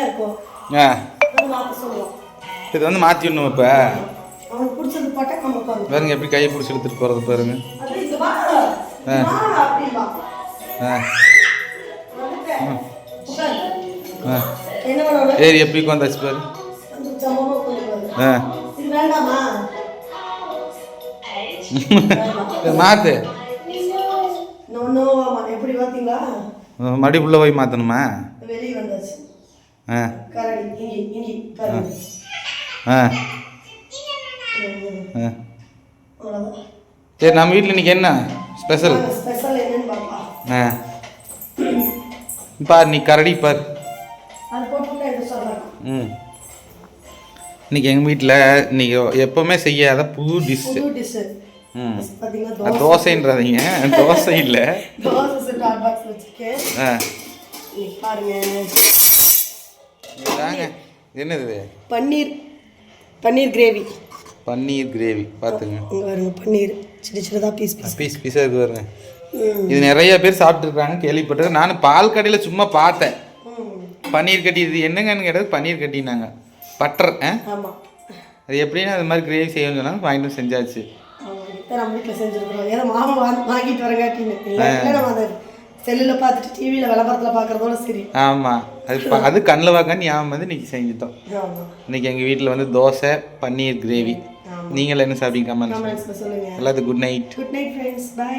இருக்கும். ஆ. அது மாற்ற சொல்லுவோம் இது வந்து மாற்றிடணும் இப்போ? பாருங்க எப்படி கையை பிடிச்சி எடுத்துட்டு போகிறது பாருங்க. ஆ. ஆ. ஆ. ஏறி எப்படி உட்காந்தாச்சு பாரு. ஆ. பார்த்தீங்களா மடி உள்ள போய் வந்தாச்சு. ஆ. ஆ. சரி நம்ம வீட்டில் இன்னைக்கு என்ன ஸ்பெஷல்? ஆ. பார் நீ கரடி பார். ம். இன்னைக்கு எங்கள் வீட்டில் இன்னைக்கு எப்போவுமே செய்யாத புது டிஷ்ஷு பார்த்தீங்கன்னா தோசைன்றதைங்க. தோசை இல்லை. தோசை பாக்ஸ் வச்சுருக்கேன். பாருங்க. என்னது? பன்னீர். பன்னீர் கிரேவி. பன்னீர் கிரேவி. பார்த்துங்க இங்கே பாருங்க பன்னீர். சின்ன சின்னதாக பீஸ் பீஸ் பீஸ் பீஸாக இருக்கு பாருங்க. இது நிறைய பேர் சாப்பிட்ருக்காங்க கேள்விப்பட்டிருக்கேன். நான் பால் கடையில் சும்மா பார்த்தேன். பன்னீர் கட்டி இது என்னங்கன்னு கேட்டது பன்னீர் கட்டினாங்க. பட்டர் ஆ? அது எப்படின்னா அது மாதிரி கிரேவி செய்யணும்னு சொன்னாங்க. வாங்கிட்டு செஞ்சாச்சு. நம்ம வீட்டில் செஞ்சுருக்குறோம். ஏதோ மாமா வாங்கி வாங்கிட்டு வரங்காட்டின்னு. இல்லை நம்ம அதை செல்லில் பார்த்துட்டு டிவியில் விளம்பரத்தில் பார்க்குறதோட சரி. ஆமாம் அது அது கண்ணில் வாக்கான்னு ஞாபகம் வந்து இன்னைக்கு செஞ்சுட்டோம். இன்னைக்கு எங்கள் வீட்டில் வந்து தோசை பன்னீர் கிரேவி. நீங்கள் என்ன சாப்பிட்டீங்க கமெண்ட்ஸில் சொல்லுங்கள் எல்லாத்துக்கும் good night good night friends bye